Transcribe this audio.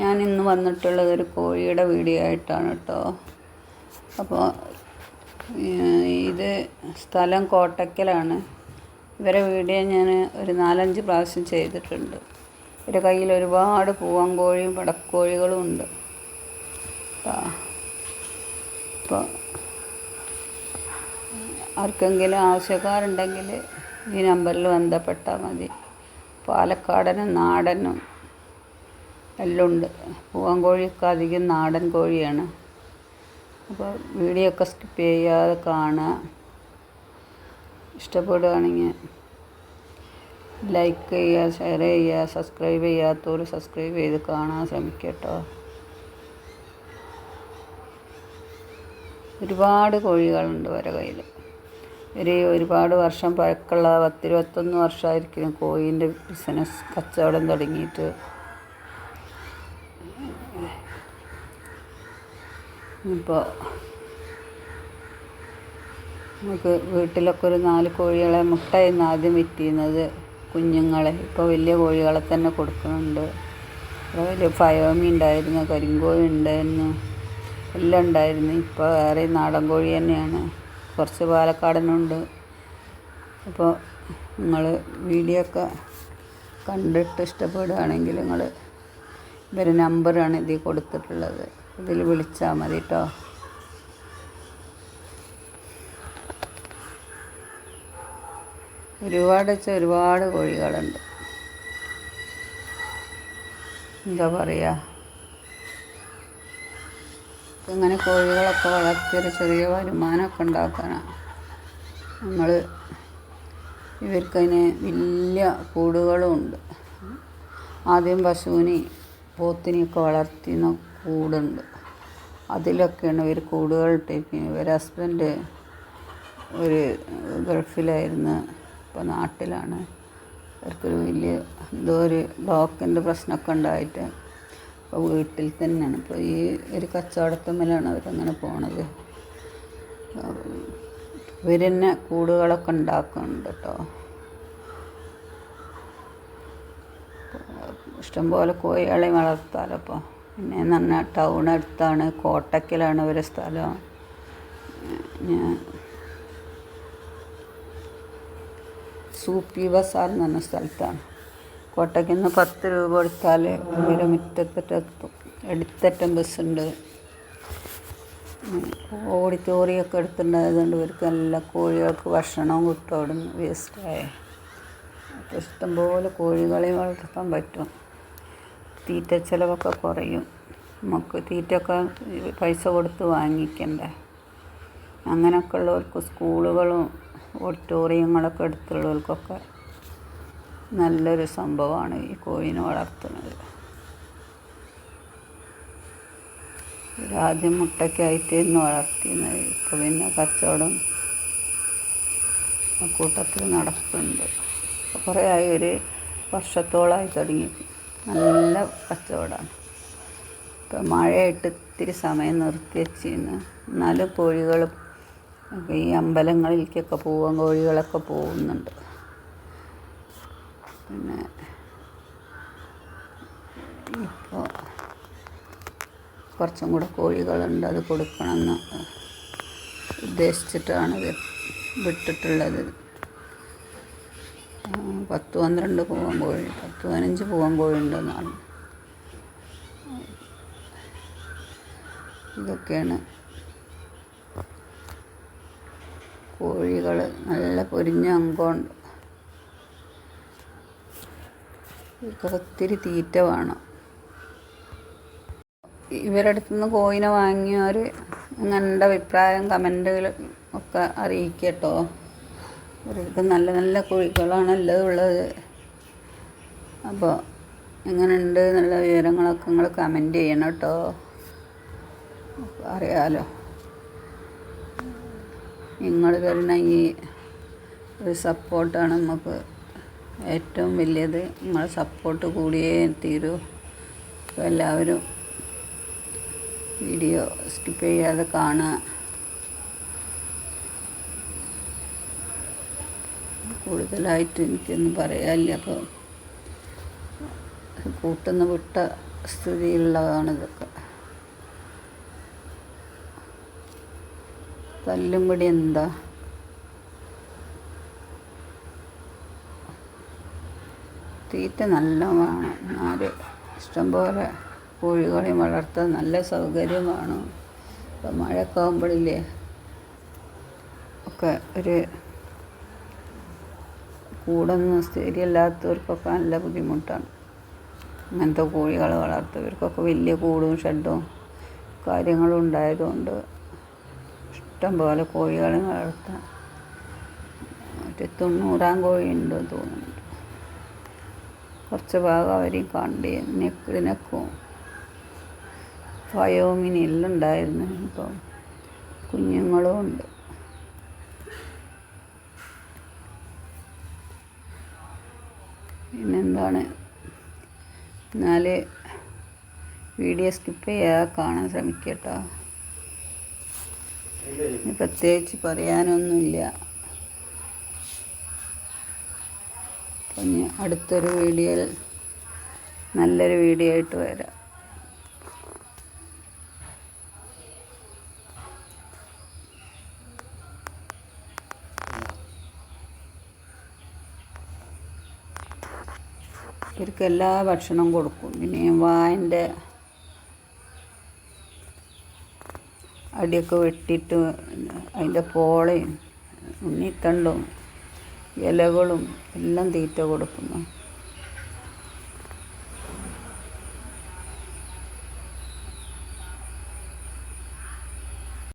ഞാൻ ഇന്ന് വന്നിട്ടുള്ളത് ഒരു കോഴിയുടെ വീഡിയോ ആയിട്ടാണ് കേട്ടോ. അപ്പോൾ ഇത് സ്ഥലം കോട്ടക്കലാണ്. ഇവരെ വീഡിയോ ഞാൻ ഒരു നാലഞ്ച് പ്രാവശ്യം ചെയ്തിട്ടുണ്ട്. ഇവരുടെ കയ്യിൽ ഒരുപാട് പൂവൻകോഴിയും പടക്കോഴികളും ഉണ്ട്. അപ്പോൾ ആർക്കെങ്കിലും ആവശ്യക്കാരുണ്ടെങ്കിൽ ഈ നമ്പറിൽ ബന്ധപ്പെട്ടാൽ മതി. പാലക്കാടനും നാടനും എല്ലാം ഉണ്ട് പൂവൻ കോഴിയൊക്കെ അധികം നാടൻ കോഴിയാണ്. അപ്പോൾ വീഡിയോ ഒക്കെ സ്കിപ്പ് ചെയ്യാതെ കാണുക. ഇഷ്ടപ്പെടുകയാണെങ്കിൽ ലൈക്ക് ചെയ്യുക ഷെയർ ചെയ്യുക സബ്സ്ക്രൈബ് ചെയ്യാത്തവർ സബ്സ്ക്രൈബ് ചെയ്ത് കാണാൻ ശ്രമിക്കട്ടോ കേട്ടോ. ഒരുപാട് കോഴികളുണ്ട് വരെ കയ്യിൽ. ഒരു ഒരുപാട് വർഷം പഴക്കമുള്ള പത്തിരുപത്തൊന്ന് വർഷമായിരിക്കും കോഴീന്റെ ബിസിനസ് കച്ചവടം തുടങ്ങിയിട്ട്. ഇപ്പോൾ നമുക്ക് വീട്ടിലൊക്കെ ഒരു നാല് കോഴികളെ മുട്ടയെന്ന് ആദ്യം വിറ്റിരുന്നത് കുഞ്ഞുങ്ങളെ. ഇപ്പോൾ വലിയ കോഴികളെ തന്നെ കൊടുക്കുന്നുണ്ട്. വലിയ ഫയോമി ഉണ്ടായിരുന്നു കരിങ്കോഴി ഉണ്ടായിരുന്നു എല്ലാം ഉണ്ടായിരുന്നു. ഇപ്പോൾ വേറെ നാടൻ കോഴി തന്നെയാണ്. കുറച്ച് പാലക്കാടനുണ്ട്. അപ്പോൾ നിങ്ങൾ വീഡിയോ ഒക്കെ കണ്ടിട്ട് ഇഷ്ടപ്പെടുകയാണെങ്കിൽ നിങ്ങൾ ഇവരെ നമ്പറാണ് ഇതിൽ കൊടുത്തിട്ടുള്ളത്. ഇതിൽ വിളിച്ചാൽ മതി കേട്ടോ ഒരുപാട് വെച്ചാൽ ഒരുപാട് കോഴികളുണ്ട്. എന്താ പറയുക ഇങ്ങനെ കോഴികളൊക്കെ വളർത്തിയൊരു ചെറിയ വരുമാനമൊക്കെ ഉണ്ടാക്കാനാണ് നമ്മൾ ഇവർക്കതിന് വലിയ കൂടുകളും ഉണ്ട് ആദ്യം പശുവിനെയും പോത്തിനെയൊക്കെ വളർത്തുന്ന കൂടുണ്ട്. അതിലൊക്കെയാണ് ഇവർ കൂടുകൾ ഇട്ടിരിക്കുന്നത്. ഇവർ ഹസ്ബൻഡ് ഒരു ഗൾഫിലായിരുന്നു ഇപ്പോൾ നാട്ടിലാണ്. അവർക്കൊരു വലിയ എന്തോ ഒരു ബ്ലോക്കിന്റെ പ്രശ്നമൊക്കെ ഉണ്ടായിട്ട് ഇപ്പോൾ വീട്ടിൽ തന്നെയാണ്. ഇപ്പോൾ ഈ ഒരു കച്ചവടത്തുമ്മലാണ് അവരങ്ങനെ പോണത്. ഇവർ തന്നെ കൂടുകളൊക്കെ ഉണ്ടാക്കുന്നുണ്ട് കേട്ടോ ഇഷ്ടംപോലെ കോഴികളെ വളർത്താലോ അപ്പോൾ പിന്നെ എന്ന് പറഞ്ഞാൽ ടൗൺ അടുത്താണ്. കോട്ടക്കലാണ് ഒരു സ്ഥലം. ഞാൻ സൂപ്പി ബസാർ എന്ന് പറഞ്ഞ സ്ഥലത്താണ്. കോട്ടയ്ക്ക് നിന്ന് പത്ത് രൂപ കൊടുത്താൽ ഒരു മുറ്റത്തെത്തും. എടുത്തറ്റം ബസ്സുണ്ട്. ഓഡിറ്റോറിയമൊക്കെ എടുത്തിട്ടുണ്ടായതുകൊണ്ട് ഇവർക്ക് എല്ലാ കോഴികൾക്ക് ഭക്ഷണവും കിട്ടും അവിടെ നിന്ന് വേസ്റ്റായ ഇഷ്ടംപോലെ കോഴികളെ വളർത്താൻ പറ്റും. തീറ്റ ചിലവൊക്കെ കുറയും. നമുക്ക് തീറ്റയൊക്കെ പൈസ കൊടുത്ത് വാങ്ങിക്കണ്ടേ. അങ്ങനെയൊക്കെ ഉള്ളവർക്ക് സ്കൂളുകളും ഓഡിറ്റോറിയങ്ങളൊക്കെ എടുത്തുള്ളവർക്കൊക്കെ നല്ലൊരു സംഭവമാണ് ഈ കോഴിനെ വളർത്തുന്നത്. ആദ്യം മുട്ടയ്ക്കായിട്ടായിരുന്നു വളർത്തിയിരുന്നത്. ഇപ്പോൾ പിന്നെ കച്ചവടം കൂട്ടത്തിൽ നടക്കുന്നുണ്ട്. കുറേ ആയി ഒരു വർഷത്തോളമായി തുടങ്ങി. നല്ല കച്ചവടമാണ് ഇപ്പം മഴയായിട്ട് ഇത്തിരി സമയം നിർത്തി വെച്ചിരുന്നു. എന്നാലും കോഴികൾ ഈ അമ്പലങ്ങളിലേക്കൊക്കെ പൂവൻ കോഴികളൊക്കെ പോകുന്നുണ്ട്. പിന്നെ ഇപ്പോൾ കുറച്ചും കൂടെ കോഴികളുണ്ട് അത് കൊടുക്കണമെന്ന് ഉദ്ദേശിച്ചിട്ടാണ് വിട്ടിട്ടുള്ളത്. പത്ത് പന്ത്രണ്ട് പൂവൻ കോഴി പത്ത് പതിനഞ്ച് പൂവൻ കോഴി ഉണ്ടെന്നാണ് ഇതൊക്കെയാണ് കോഴികൾ നല്ല പൊരിഞ്ഞ അങ്കമുണ്ട് ഒത്തിരി തീറ്റ വേണം. ഇവരുടെ അടുത്തുനിന്ന് കോയിനെ വാങ്ങിയവർ നിങ്ങളുടെ അഭിപ്രായം കമന്റുകൾ ഒക്കെ അറിയിക്കട്ടോ. കേട്ടോ ഇവർക്ക് നല്ല നല്ല കോഴികളാണ് എല്ലാം ഉള്ളത്. അപ്പോൾ എങ്ങനെയുണ്ട് എന്നുള്ള വിവരങ്ങളൊക്കെ നിങ്ങൾ കമന്റ് ചെയ്യണം കേട്ടോ. അറിയാലോ. നിങ്ങൾ തരുന്ന ഈ ഒരു സപ്പോർട്ടാണ് നമുക്ക് ഏറ്റവും വലിയത്. നിങ്ങളെ സപ്പോർട്ട് കൂടിയേ തീരൂ. എല്ലാവരും വീഡിയോ സ്കിപ്പ് ചെയ്യാതെ കാണുക. കൂടുതലായിട്ട് എനിക്കൊന്നും പറയാനില്ല. അപ്പോൾ കൂട്ടുന്ന വിട്ട സ്ഥിതിയുള്ളതാണ് ഇതൊക്കെ. തല്ലും പിടി എന്താ? തീറ്റ നല്ല വേണം എന്നാൽ ഇഷ്ടംപോലെ കോഴികളെയും വളർത്താൻ നല്ല സൗകര്യമാണ്. ഇപ്പം മഴക്കാവുമ്പോഴില്ലേ ഒക്കെ ഒരു കൂടൊന്നും സ്ഥിരമില്ലാത്തവർക്കൊക്കെ നല്ല ബുദ്ധിമുട്ടാണ്. അങ്ങനത്തെ കോഴികളെ വളർത്തവർക്കൊക്കെ വലിയ കൂടും ഷെഡും കാര്യങ്ങളും ഉണ്ടായതുകൊണ്ട് ഇഷ്ടംപോലെ കോഴികളെ വളർത്താം. മറ്റേ തൊണ്ണൂറാം കോഴി ഉണ്ടെന്ന് തോന്നുന്നുണ്ട്. കുറച്ച് ഭാഗം അവരെയും കണ്ട് നെക്കിടിനക്കും ഫയോമിനി എല്ലാം ഉണ്ടായിരുന്നു. ഇപ്പം കുഞ്ഞുങ്ങളും ഉണ്ട്. പിന്നെന്താണ്? എന്നാൽ വീഡിയോ സ്കിപ്പ് ചെയ്യാ കാണാൻ ശ്രമിക്കട്ടോ. പ്രത്യേകിച്ച് പറയാനൊന്നുമില്ല. ഇനി അടുത്തൊരു വീഡിയോയിൽ നല്ലൊരു വീഡിയോ ആയിട്ട് വരാം. ഇവർക്ക് എല്ലാ ഭക്ഷണവും കൊടുക്കും. പിന്നെ വായന്റെ അടിയൊക്കെ വെട്ടിയിട്ട് അതിന്റെ പോളയും ഉണ്ണിത്തണ്ടും ഇലകളും എല്ലാം തീറ്റ കൊടുക്കുന്നു.